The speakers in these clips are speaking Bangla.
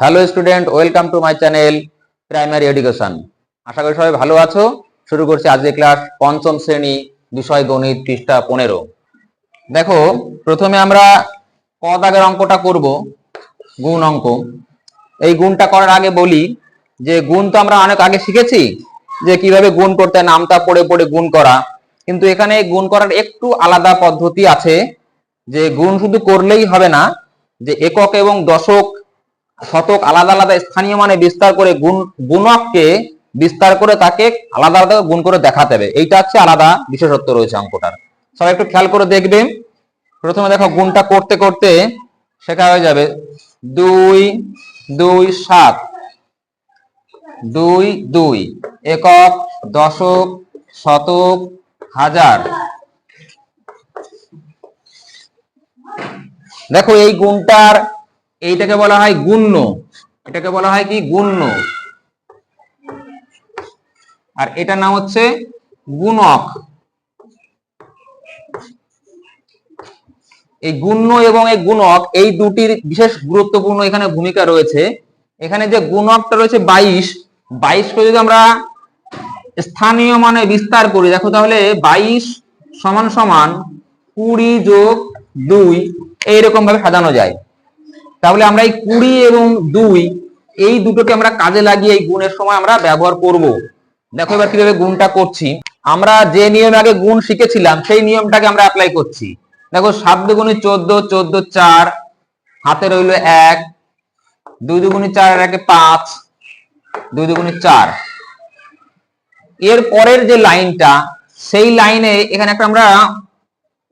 Hello student welcome to my channel primary education আশা করি সবাই ভালো আছো। শুরু করছি আজকে ক্লাস পঞ্চম শ্রেণি, বিষয় গণিত পৃষ্ঠা পনেরো। দেখো, প্রথমে আমরা ক দাগের অঙ্কটা করব, গুণ অঙ্ক। এই গুণটা করার আগে বলি যে গুণ তো আমরা অনেক আগে শিখেছি, যে কীভাবে গুণ করতে নামটা পড়ে পড়ে গুণ করা। কিন্তু এখানে গুণ করার একটু আলাদা পদ্ধতি আছে, যে গুণ শুধু করলেই হবে না, যে একক এবং দশক শতক আলাদা আলাদা স্থানীয় মানে বিস্তার করে গুণ, গুণককে বিস্তার করে তাকে আলাদা আলাদা গুণ করে দেখাতে হবে। এইটা হচ্ছে আলাদা বিশেষত্ব রয়েছে অঙ্কটার। সবাই একটু খেয়াল করে দেখবে প্রথমে দেখো গুণটা করতে করতে শেখা হয়ে যাবে। দুই দুই, সাত। দুই দুই। একক, দশক, শতক, হাজার। দেখো এই গুণটার এইটাকে বলা হয় গুণ্য। এটাকে বলা হয় কি? গুণ্য। আর এটার নাম হচ্ছে গুণক। এই গুণ্য এবং এই গুণক এই দুটির বিশেষ গুরুত্বপূর্ণ এখানে ভূমিকা রয়েছে। এখানে যে গুণকটা রয়েছে বাইশ, বাইশকে যদি আমরা স্থানীয় মানে বিস্তার করি, দেখো তাহলে বাইশ সমান সমান কুড়ি যোগ দুই এইরকম ভাবে সাজানো যায়। তাহলে আমরা এই কুড়ি এবং দুই, এই দুটোকে আমরা কাজে লাগিয়ে এই গুণের সময় আমরা ব্যবহার করব। দেখো এবার কীভাবে গুণটা করছি। আমরা যে নিয়মে আগে গুণ শিখেছিলাম, সেই নিয়মটাকে আমরা অ্যাপ্লাই করছি। দেখো সাত দুগুণে চোদ্দ চোদ্দ চার, হাতে রইল এক, দুই দুগুণে চার একে পাঁচ, দুই দুগুণে চার। এর পরের যে লাইনটা, সেই লাইনে এখানে একটা আমরা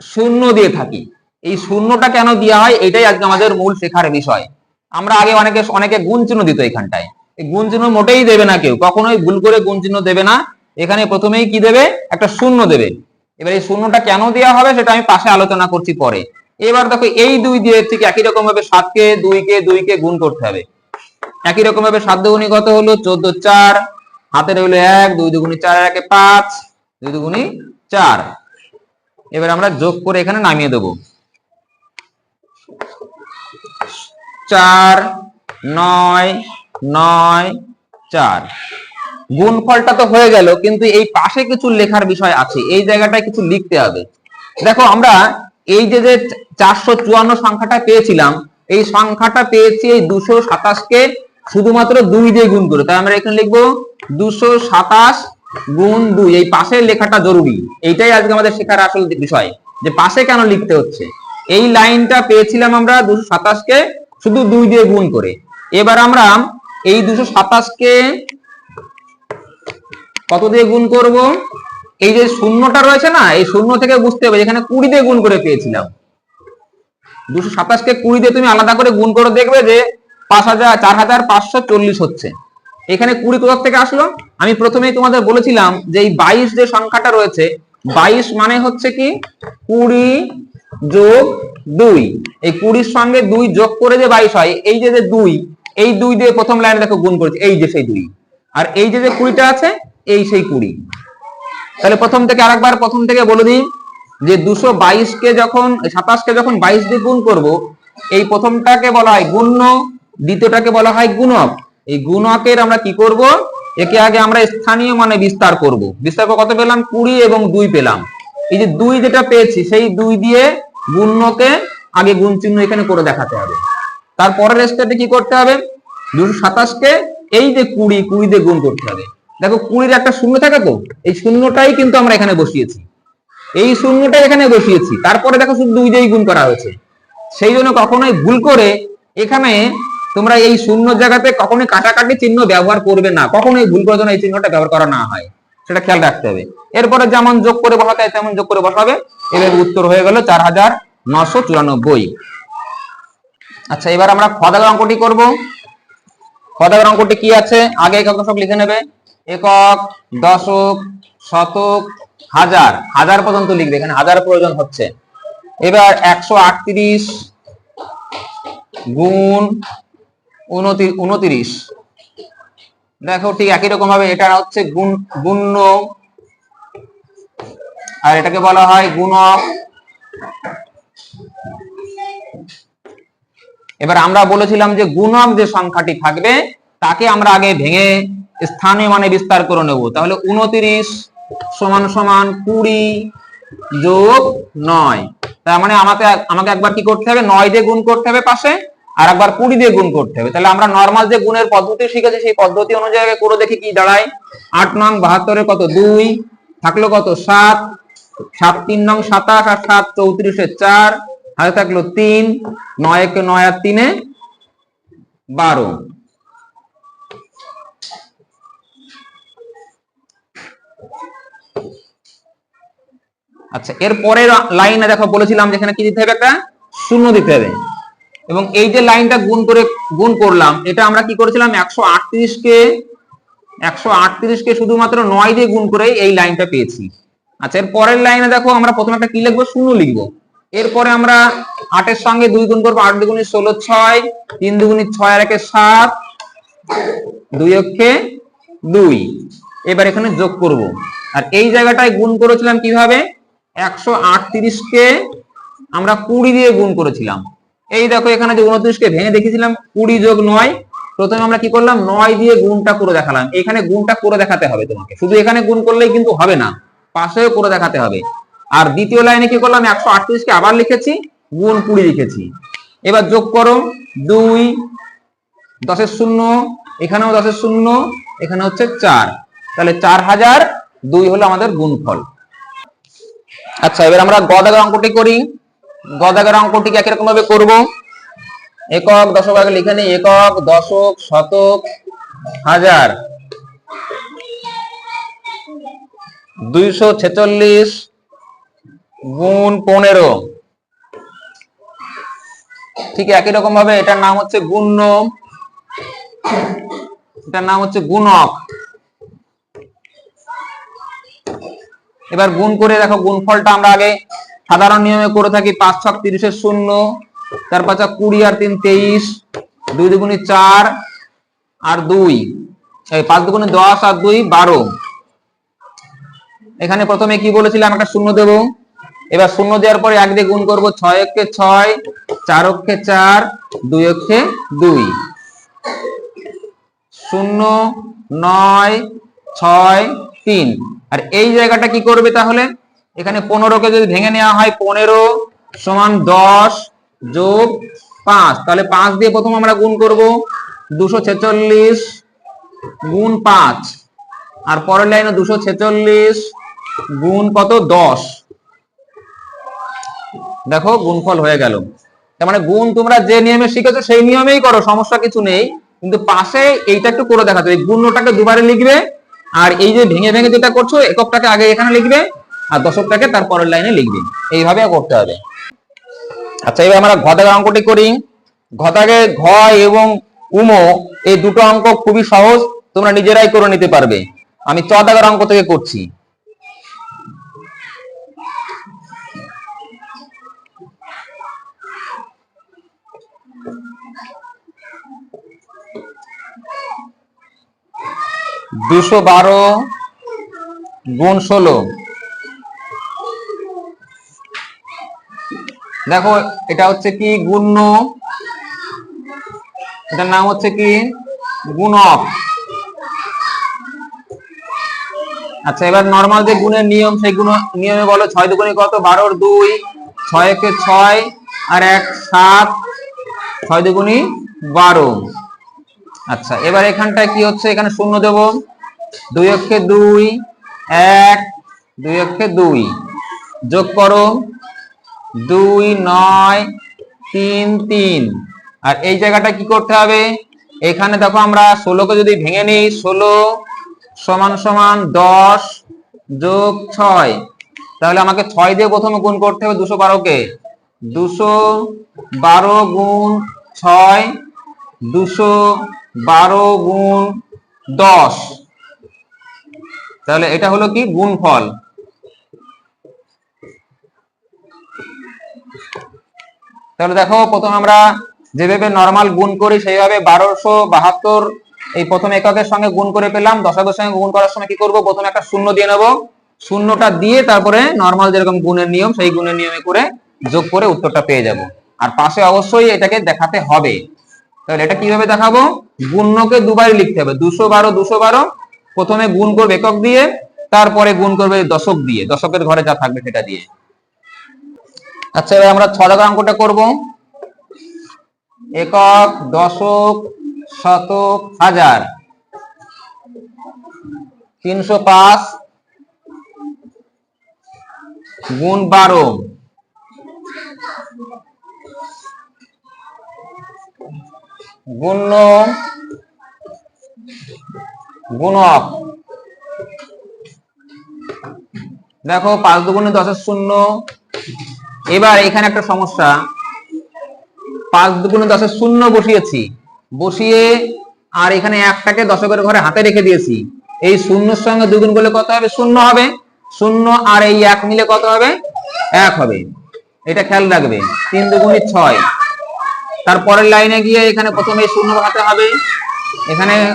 শূন্য দিয়ে থাকি। এই শূন্যটা কেন দেওয়া হয়? এটাই আজকে আমাদের মূল শেখার বিষয়। আমরা আগে অনেকে অনেকে গুণ চিহ্ন দিত এখানটায়। এই গুণ চিহ্ন মোটেই দেবে না কেউ। কখনোই ভুল করে গুণ চিহ্ন দেবে না। এখানে প্রথমেই কি দেবে? একটা শূন্য দেবে। এবার এই শূন্যটা কেন দেওয়া হবে সেটা আমি পাশে আলোচনা করছি পরে। এবার দেখো, এই দুই দিয়ে ঠিক একই রকম ভাবে সাতকে, দুইকে দুইকে গুণ করতে হবে। একই রকম ভাবে সাত দুগুণী কত হলো? চোদ্দ চার। হাতে রইল এক, দুই দুগুণী চার, একে পাঁচ, দুই দুগুণী চার। এবার আমরা যোগ করে এখানে নামিয়ে দেবো। চার, নয় নয়, চার। গুণফলটা তো হয়ে গেল, কিন্তু এই পাশে কিছু লেখার বিষয় আছে, এই জায়গাটায় কিছু লিখতে হবে। দেখো, আমরা এই যে যে চারশো চুয়ান্ন সংখ্যাটা পেয়েছিলাম, এই সংখ্যাটা পেয়েছি এই দুশো সাতাশকে শুধুমাত্র দুই দিয়ে গুণ করে। তাই আমরা এখানে লিখব দুশো সাতাশ গুণ দুই। এই পাশের লেখাটা জরুরি। এইটাই আজকে আমাদের শেখার আসল বিষয়, যে পাশে কেন লিখতে হচ্ছে। এই লাইনটা পেয়েছিলাম আমরা দুশো সাতাশকে শুধু দুই দিয়ে গুণ করে। এবার আমরা এই দুশো সাতাশকে কত দিয়ে গুণ করব? এই যে শূন্যটা রয়েছে না, এই শূন্য থেকে বুঝতে হবে, এখানে কুড়ি দিয়ে গুণ করে পেয়েছিলাম। দুশো সাতাশকে কুড়ি দিয়ে তুমি আলাদা করে গুণ করে দেখবে যে পাঁচ হাজার, চার হাজার পাঁচশো চল্লিশ হচ্ছে। এখানে কুড়ি কোথা থেকে আসলো? আমি প্রথমেই তোমাদের বলেছিলাম যে এই বাইশ যে সংখ্যাটা রয়েছে, বাইশ মানে হচ্ছে কি? কুড়ি যোগ দুই। এই কুড়ির সঙ্গে দুই যোগ করে যে বাইশ হয়, এই যে দুই, এই দুই দিয়ে প্রথম লাইনে দেখো গুণ করেছে, এই যে সেই দুই। আর এই যে কুড়িটা আছে, এই সেই কুড়ি। তাহলে প্রথম থেকে আরেকবার প্রথম থেকে বলে দিই যে দুশো কে যখন, সাতাশকে যখন বাইশ দিয়ে গুণ করব, এই প্রথমটাকে বলা হয় গুণ্য, দ্বিতীয়টাকে বলা হয় গুণক। এই গুণকের আমরা কি করব? একে আগে আমরা স্থানীয় মানে বিস্তার করব। বিস্তার করে কত পেলাম? কুড়ি এবং দুই পেলাম। এই যে দুই যেটা পেয়েছি, সেই দুই দিয়ে গুণ্যকে আগে গুণ চিহ্ন এখানে করে দেখাতে হবে। তারপরের স্টেপে কি করতে হবে? দুশো সাতাশকে এই যে কুড়ি কুড়ি দিয়ে গুণ করতে হবে। দেখো, কুড়ির একটা শূন্য থাকে তো, এই শূন্যটাই কিন্তু আমরা এখানে বসিয়েছি। এই শূন্যটাই এখানে বসিয়েছি। তারপরে দেখো, শুধু দুই দিয়েই গুণ করা হয়েছে। সেই জন্য কখনোই ভুল করে এখানে তোমরা এই শূন্য জায়গাতে কখনোই কাটাকাটি চিহ্ন ব্যবহার করবে না। কখনোই ভুল করে যেন এই চিহ্নটা ব্যবহার করা না হয়। সেটা খেয়াল রাখতে হবে। এরপরে যেমন যোগ করে বসাতে তেমন যোগ করে বসাবে। এবার উত্তর হয়ে গেল চার হাজার নশো চুরানব্বই। আচ্ছা এবার আমরা খদাগর অঙ্কটি করব। খদাগর অঙ্কটি কি আছে? আগে একক দশক লিখে নেবে। একক দশক শতক হাজার। হাজার পর্যন্ত লিখবে, এখানে হাজার প্রয়োজন হচ্ছে। এবার একশো আটত্রিশ গুণ উনতিরিশ। দেখো ঠিক একই রকম ভাবে এটা হচ্ছে গুণ, গুণ্য। আর এটাকে বলা হয় গুণক এবার আমরা বলেছিলাম যে গুণক যে সংখ্যাটি থাকবে, তাকে আমরা আগে ভেঙে স্থানীয় মানে বিস্তার করে নেব। তাহলে উনত্রিশ সমান সমান কুড়ি যোগ নয়। তার মানে আমাকে আমাকে একবার কি করতে হবে? নয় দিয়ে গুণ করতে হবে পাশে। আর একবার কুড়ি দিয়ে গুণ করতে হবে। তাহলে আমরা নর্মাল যে গুণের পদ্ধতি শিখেছি, সেই পদ্ধতি অনুযায়ী করে দেখি কি দাঁড়ায়। আট নং বাহাত্তরে কত? দুই। থাকল কত? সাত। সাত তিন নং সাতাশ আর সাত চৌত্রিশে চার। হাতে থাকল তিন। নয় একে নয় আর তিনে বারো। আচ্ছা এর পরের লাইনে দেখো বলেছিলাম যেখানে কি দিতে হবে একটা? শূন্য দিতে হবে। এবং এই যে লাইনটা গুণ করে, গুণ করলাম, এটা আমরা কি করেছিলাম? একশো আটত্রিশ কে একশো আটত্রিশ কে শুধুমাত্র নয় দিয়ে গুণ করে এই লাইনটা পেয়েছি। আচ্ছা এর পরের লাইনে দেখো, আমরা প্রথমে একটা কি লিখব? শূন্য লিখব। এরপরে আমরা আটের সঙ্গে দুই গুণ করব, আট দুগুণি ষোলো ছয়, তিন দুগুণি ছয় আর একে সাত, দুই অক্ষে দুই। এবার এখানে যোগ করব। আর এই জায়গাটায় গুণ করেছিলাম কীভাবে? একশো আটত্রিশ কে আমরা কুড়ি দিয়ে গুণ করেছিলাম। এই দেখো এখানে যে উনত্রিশকে ভেঙে দেখেছিলাম কুড়ি যোগ নয়, প্রথমে আমরা কি করলাম? নয় দিয়ে গুণটা করে দেখালাম। এখানে গুণটা করে দেখাতে হবে তোমাকে। শুধু এখানে গুণ করলেই কিন্তু হবে না, পাশেও করে দেখাতে হবে। আর দ্বিতীয় লাইনে কি করলাম? একশো কে আবার লিখেছি, গুণ কুড়ি লিখেছি। এবার যোগ করো, দুই, দশের শূন্য, এখানেও দশের শূন্য, এখানে হচ্ছে চার। তাহলে চার হাজার দুই হলো আমাদের গুণফল। আচ্ছা এবার আমরা গদাগের অঙ্কটি করি। গদাগের অঙ্কটিকে একই রকম ভাবে করব। একক দশক আগে লিখে নিই। একক, দশক, শতক, হাজার। দুইশো ছেচল্লিশ গুণ পনেরো। ঠিক একই রকম ভাবে এটার নাম হচ্ছে গুণ্য। এটার নাম হচ্ছে গুণক। এবার গুণ করে দেখো, গুণফলটা আমরা আগে সাধারণ নিয়মে করে থাকি পাঁচ ছক তিরিশের শূন্য, চার পাঁচা কুড়ি আর তিন তেইশ, দুই দুগুণি চার আর দুই। পাঁচ দুগুণি দশ আর দুই বারো। এখানে প্রথমে কি বলেছিলাম? একটা শূন্য দেব। এবার শূন্য দেওয়ার পরে এক দিয়ে গুণ করব ছয় অক্ষে ছয়, চার অক্ষে চার, দুই অক্ষে দুই। শূন্য, নয়, ছয়, তিন। আর এই জায়গাটা কি করবে তাহলে? এখানে পনেরোকে যদি ভেঙে নেওয়া হয়, পনেরো সমান দশ যোগ পাঁচ। তাহলে পাঁচ দিয়ে প্রথম আমরা গুণ করব দুশো ছেচল্লিশ গুণ পাঁচ। আর পরের লাইনে দুশো ছেচল্লিশ গুণ কত? দশ। দেখো গুণফল হয়ে গেল। তার মানে গুণ তোমরা যে নিয়মে শিখেছো সেই নিয়মেই করো, সমস্যা কিছু নেই। কিন্তু পাশে এইটা একটু করে দেখাতে হবে। গুণটাকে দুবারে লিখবে, আর এই যে ভেঙে ভেঙে যেটা করছ, এককটাকে আগে এখানে লিখবে আর দশকটাকে তার পরের লাইনে লিখবে এইভাবে করতে হবে। আচ্ছা এবার আমরা ঘদাগের অঙ্কটি করি। ঘদাগে ঘ এবং উমো এই দুটো অঙ্ক খুবই সহজ, তোমরা নিজেরাই করে নিতে পারবে। আমি চ দাগের অঙ্ক থেকে করছি। দুশো বারো গুণ ষোলো। দেখো, এটা হচ্ছে কি? গুণ্য। এটার নাম হচ্ছে কি? গুণক আচ্ছা এবার নর্মাল যে গুণের নিয়ম, সেই গুণ, নিয়মে বলো, ছয় দুগুণে কত? বারোর দুই, ছয় একে ছয়, আর এক সাত, ছয় দুগুণি বারো। আচ্ছা এবার এখানটায় কি হচ্ছে? এখানে শূন্য দেব। দুই অক্ষে দুই, এক, দুই অক্ষে দুই। যোগ করো। দুই নয় তিন তিন। আর এই জায়গাটা কি করতে হবে? এখানে দেখো আমরা ষোলোকে যদি ভেঙে নিই, ষোলো সমান সমান দশ যোগ ছয়। তাহলে আমাকে ছয় দিয়ে প্রথমে গুণ করতে হবে দুশো বারোকে। দুশো বারো গুণ ছয়, দুশো বারো গুণ দশ। তাহলে এটা হলো কি? গুণফল। তাহলে দেখো, প্রথম আমরা যেভাবে নর্মাল গুণ করি, সেইভাবে বারোশো বাহাত্তর এই প্রথম এককের সঙ্গে গুণ করে পেলাম। দশকের সঙ্গে গুণ করার সময় কি করব? প্রথমে একটা শূন্য দিয়ে নেব। শূন্যটা দিয়ে তারপরে নর্মাল যেরকম গুণের নিয়ম, সেই গুণের নিয়মে করে যোগ করে উত্তরটা পেয়ে যাব। আর পাশে অবশ্যই এটাকে দেখাতে হবে। তাহলে এটা কীভাবে দেখাবো? গুণ্যকে দুবারই লিখতে হবে। দুশো বারো দুশো বারো। প্রথমে গুণ করবে একক দিয়ে, তারপরে গুণ করবে দশক দিয়ে। দশকের ঘরে যা থাকবে সেটা দিয়ে। আচ্ছা এবার আমরা ছ দাগের অঙ্কটা করব। একক, দশক, শতক, হাজার। তিনশো পাঁচ গুণ বারো। গুণ্য গুণক। দেখো, পাঁচ দুগুণে দশের শূন্য। এবার এখানে একটা সমস্যা। পাঁচ দুগুণে দশের শূন্য বসিয়েছি। বসিয়ে আর এখানে একটাকে দশকের ঘরে হাতে রেখে দিয়েছি। এই শূন্যর সঙ্গে দুগুণ করলে কত হবে? শূন্য হবে। শূন্য আর এই এক মিলে কত হবে? এক হবে। এটা খেয়াল রাখবে। তিন দুগুণে ছয়। তারপরের লাইনে গিয়ে এখানে প্রথমে শূন্য বসাতে হবে। এখানে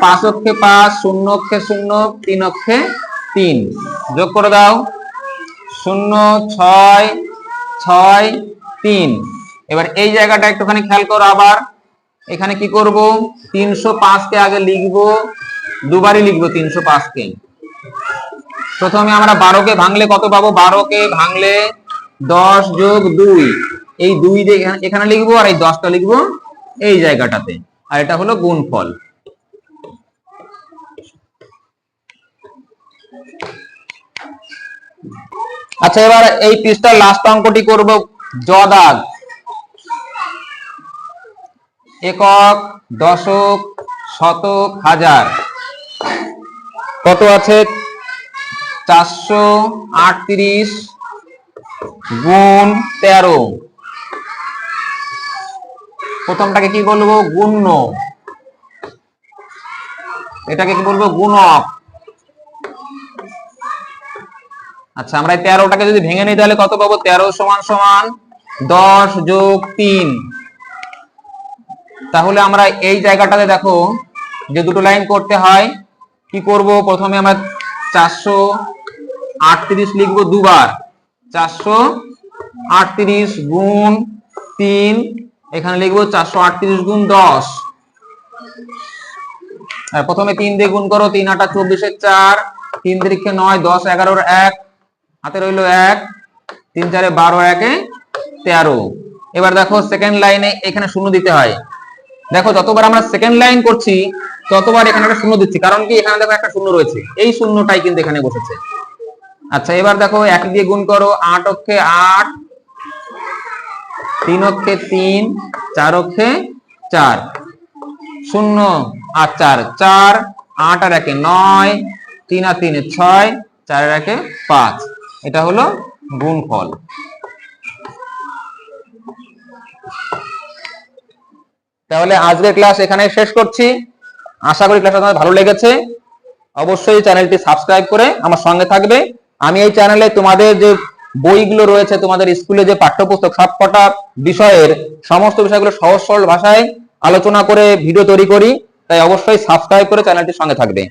পাঁচ অক্ষে পাঁচ, শূন্য অক্ষে শূন্য, তিন অক্ষে তিন। যোগ করে দাও। শূন্য, ছয় ছয়, তিন। এবার এই জায়গাটা একটুখানি খেয়াল করো আবার। এখানে কি করব? তিনশো পাঁচকে আগে লিখব। দুবারই লিখব তিনশো পাঁচকে। প্রথমে আমরা বারোকে ভাঙলে কত পাবো? বারোকে ভাঙলে দশ যোগ দুই। এই দুই এখানে লিখব আর এই দশটা লিখব এই জায়গাটাতে। আর এটা হলো গুণফল। আচ্ছা এবার এই পৃষ্ঠার লাস্ট অঙ্কটি করব জ দাগ একক, দশক, শতক, হাজার। কত আছে? চারশো আটত্রিশ গুণ তেরো। প্রথমটাকে কি বলব? গুণ্য। এটাকে কি বলব? গুণক। আচ্ছা আমরা এই তেরোটাকে যদি ভেঙে নিই তাহলে কত পাবো? তেরো সমান সমান দশ যোগ তিন। তাহলে আমরা এই জায়গাটাতে দেখো, যে দুটো লাইন করতে হয়, কি করব? প্রথমে আমরা চারশো আটত্রিশ লিখব দুবার। চারশো আটত্রিশ গুণ তিন, এখানে লিখব চারশো আটত্রিশ গুণ দশ। আর প্রথমে তিন দিয়ে গুণ করো, তিন আটা চব্বিশের চার, তিন তিরিখে নয়, দশ এগারোর এক হাতে রইল এক, তিন, চারে বারো, একে তেরো। এবার দেখো সেকেন্ড লাইনে এখানে শূন্য দিতে হয়। দেখো যতবার আমরা সেকেন্ড লাইন করছি, ততবার এখানে একটা শূন্য দিচ্ছি। কারণ কি? এখানে দেখো একটা শূন্য রয়েছে। এই শূন্যটাই কিন্তু এখানে বসেছে। আচ্ছা এবার দেখো এক দিয়ে গুণ করো, আট অক্ষে আট, তিন অক্ষে তিন, চার অক্ষে চার। শূন্য আর চার চার, আট আর একে নয়, তিন আর তিনে ছয়, চার আর একে পাঁচ। এটা হলো গুণফল। তাহলে আজকের ক্লাস এখানে শেষ করছি। আশা করি ক্লাসটা তোমাদের ভালো লেগেছে। অবশ্যই চ্যানেলটি সাবস্ক্রাইব করে আমার সঙ্গে থাকবে। আমি এই চ্যানেলে তোমাদের যে বইগুলো রয়েছে, তোমাদের স্কুলে যে পাঠ্যপুস্তক সবকটা বিষয়ের সমস্ত বিষয়গুলো সহজ সরল ভাষায় আলোচনা করে ভিডিও তৈরি করি, তাই অবশ্যই সাবস্ক্রাইব করে চ্যানেলটির সঙ্গে থাকবে।